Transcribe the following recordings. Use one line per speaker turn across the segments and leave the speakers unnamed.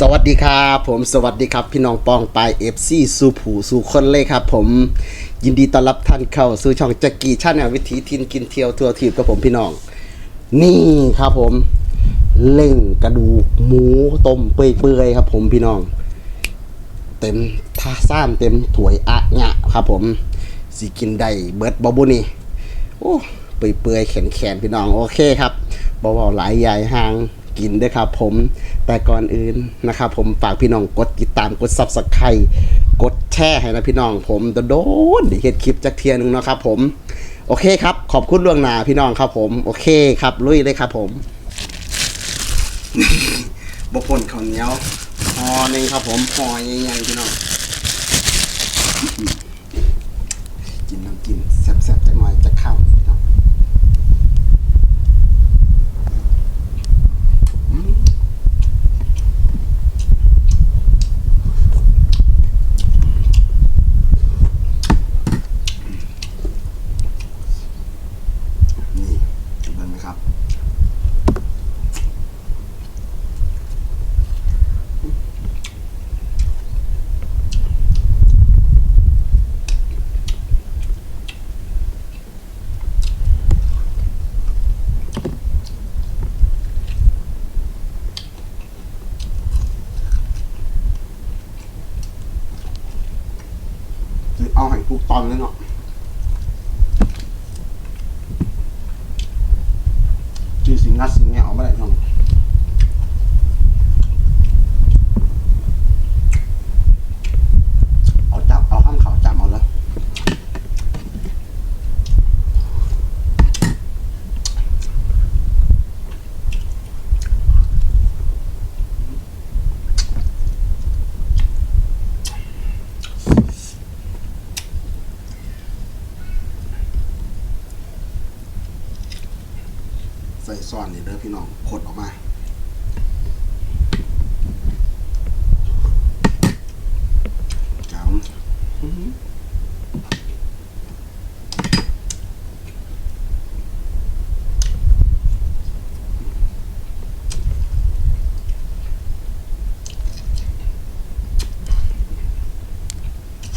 สวัสดีครับผมสวัสดีครับพี่น้องปองปายเอฟซีสู่ผูสู่คนเลยครับ ผมยินดีต้อนรับท่านเข้าสู่ช่องจักกี้ชาแนลวิถีทินกินเที่ยวทัวร์ทีบกับผมพี่น้อง นี่ครับผมเล่งกระดูกหมูต้มเปื่อยๆครับ ผมพี่น้อง เต็มท่าซ่านเต็มถ้วยอะญะครับ ผมสิกินได้เบิร์ดบอบุนี่โอ้เปื่อยๆแขนๆพี่น้องโอเคครับบอว่าหลายใหญ่ห่าง กินด้วยครับผมแต่ก่อนอื่นนะครับผมฝากพี่น้องกดติดตามกดซับสไครต์กดแชร์ให้นะพี่น้องผมโดนเห็ดคลิปจักเทียหนึงเนาะครับผมโอเคครับขอบคุณล่วงหน้าพี่น้องครับผมโอเคครับลุยเลยครับผมบะป่นข้าวเหนียวหอหนึงครับผมหอใหญ่ๆพี่น้องกินน้ำกินแซ่บๆจังหน่อยจะเข้าพี่น้องอืมนี่เห็นไหมครับ เอาให้ ทุกตอนเลยเนาะจีสิงัดสิงแงะออกมาได้เนาะเอาจับ เอาข้ามเขาจับเอาแล้วใส่ ซ่อนนี่เด้อพี่น้องขดออกมาจัง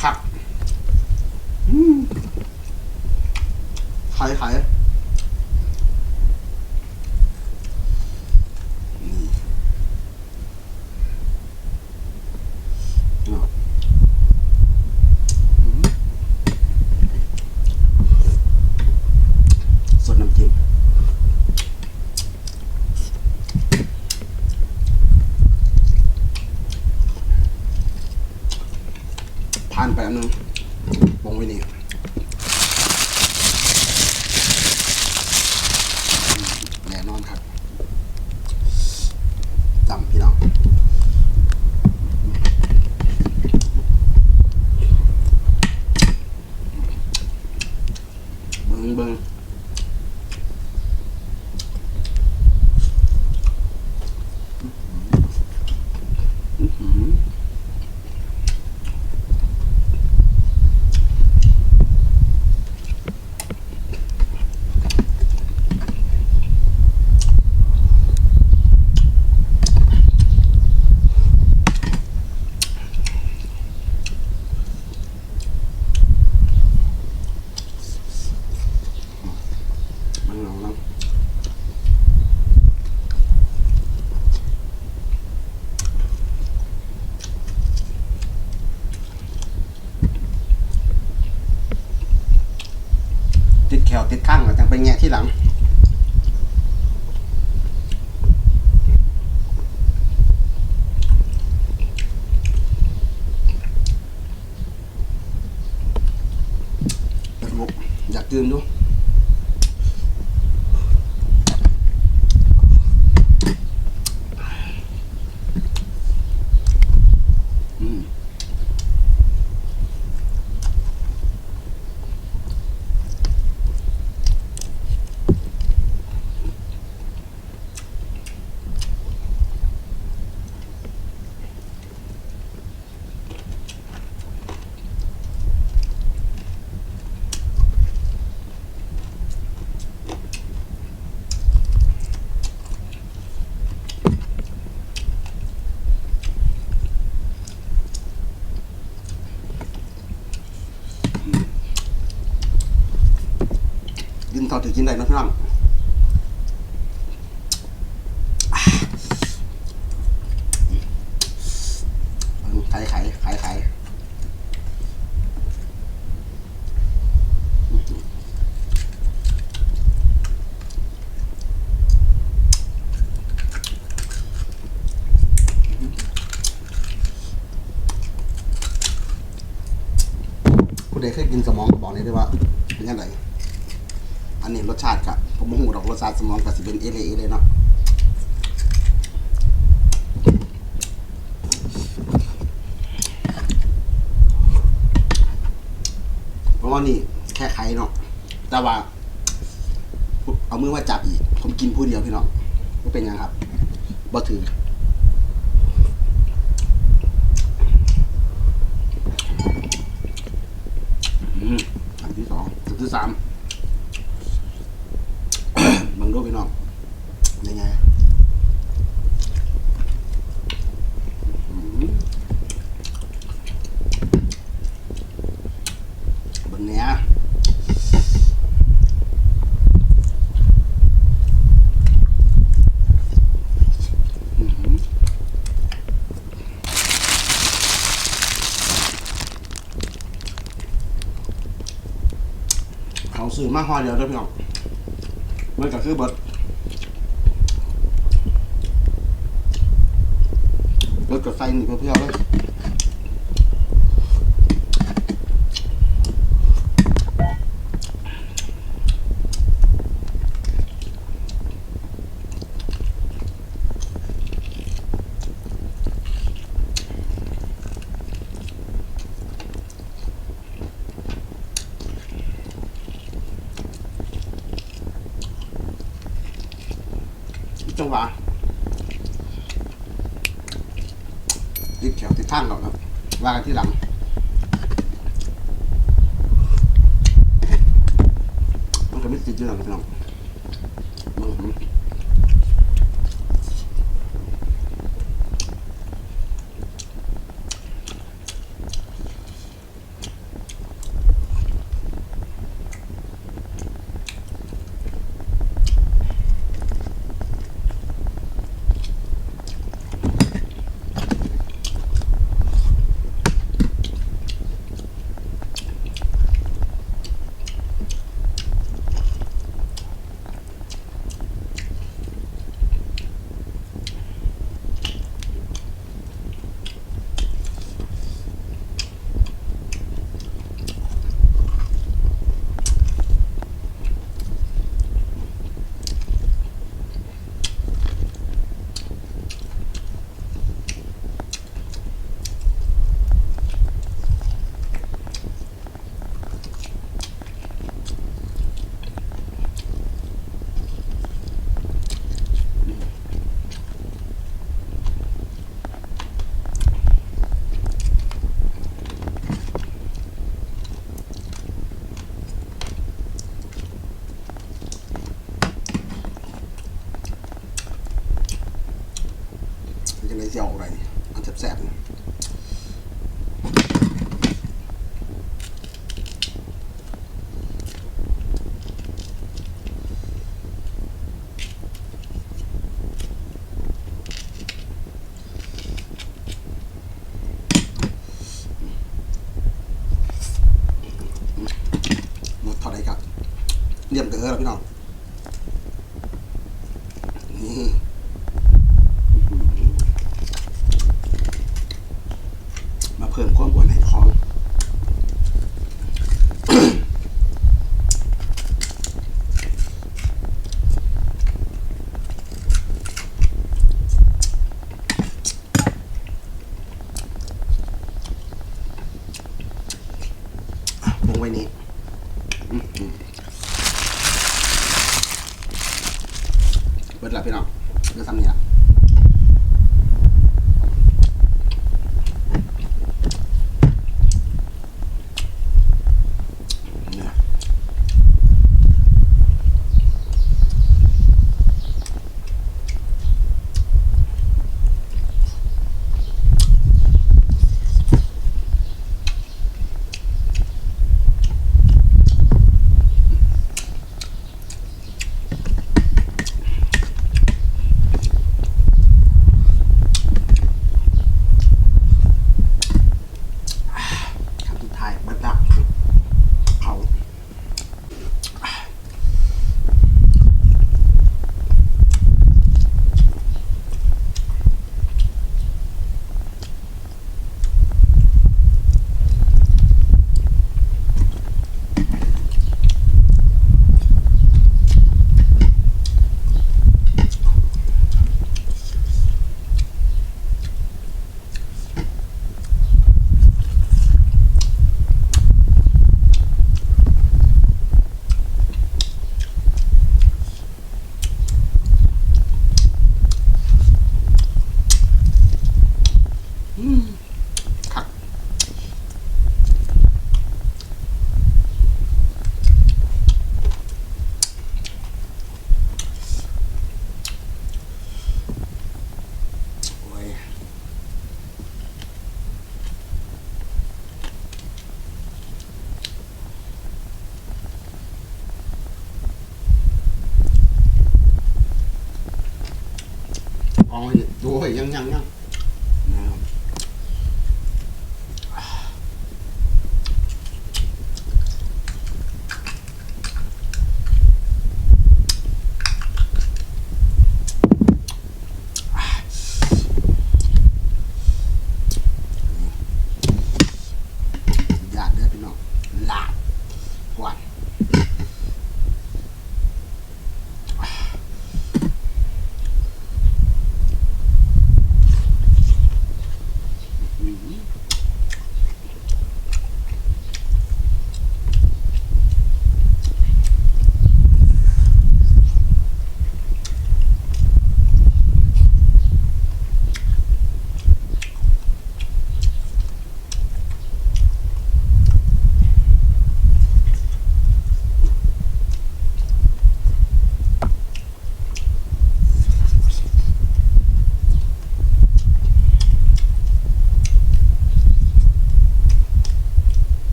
ครับอืมข่ไข่นี่เนาะอืมสดน้ำจิ้มผ่านไปอันนึงวงไว้นี่แน่นอนครับจำพี่น้องเบิ้งเบิ้งอือหือ แขวติดข้างแล้วจังไปแงะที่หลัง ลูกอยากดื่มดูอืม เท่าที่กินได้นะพี่น้องไข่ไข่ไข่ไข่ผู้ใดเคยกินสมองก็บอกเลยได้ว่าเป็นยังไง อันนี้รสชาติกะผมโมโหดอกรสชาติสมองกับสิเป็นเอเลเอเลยเนาะเพราะว่านี่แค่ไข่เนาะแต่ว่า เอามือมาจับอีก ผมกินผู้เดียวพี่น้องก็เป็นยังครับบ่ถืออืมอันที่สองอันที่สาม บังดูพี่น้อง ยังไงอืม บนเนี้ยอื้อหือเขา ซื้อมาห่อเดียวเด้อพี่น้องมันก็คือเบิดเบิดกับไฟนี่เพื่อๆเลย จังหวะติดแถวติดทางก่อนครับว่ากันที่หลังมันก็ไม่ติดอยู่หรอกพี่น้องอือหือมันจะเลยจะออกอะไรนี่มันแสบๆนี่หมดเท่าไหรครับ เรียมเกลือแล้วพี่น้องนี่มาเพิ่มความอ้วนให้ท้องวงไว้นี้อืมอืม เบิดละพี่น้องเดี๋ยวทำนี่ละ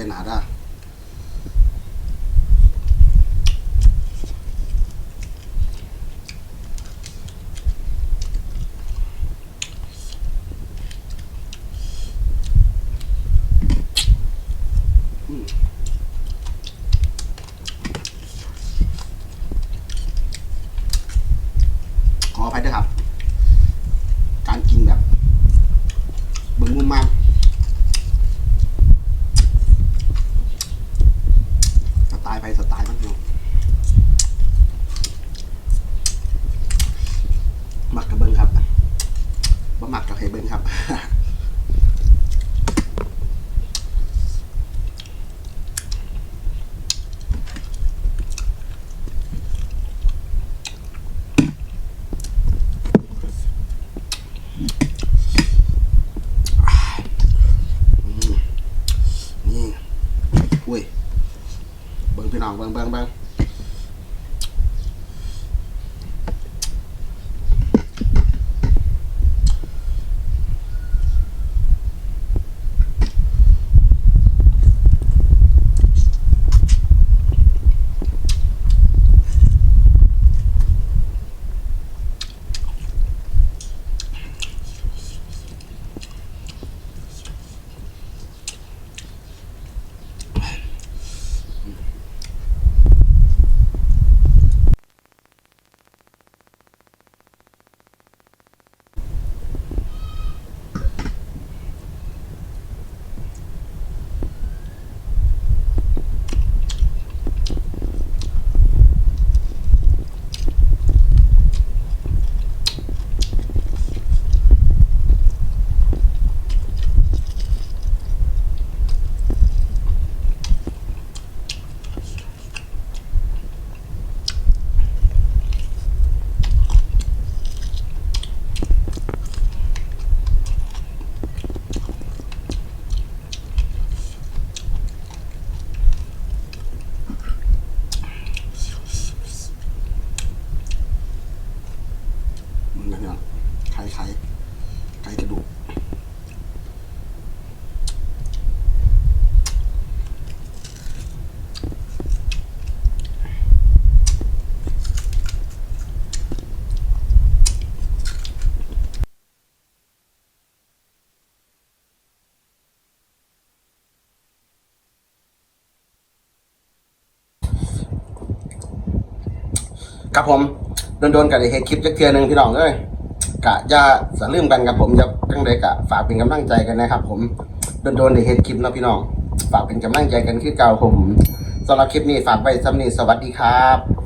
เดี๋ยวฟองใส่หนาได้ ขออภัยด้วยครับ การกินแบบเบิ่งมุมมามสไตล์ไปสไตล์มันเนาะ มักกับเบิ้งครับบ่มักกับให้เบิ้งครับ ครับผมโดนๆกับไอ้เฮ็ดคลิปจักเทื่อหนึงพี่น้องเอ้ยกะอย่าสะลืมกันครับผมจะตั้งใดกะฝากเป็นกำลังใจกันนะครับผมโดนๆได้เฮ็ดคลิปเนาะพี่น้อง ฝากเป็นกำลังใจกันคือเก่าผมสำหรับคลิปนี้ฝากไว้ซ้ำนีสวัสดีครับ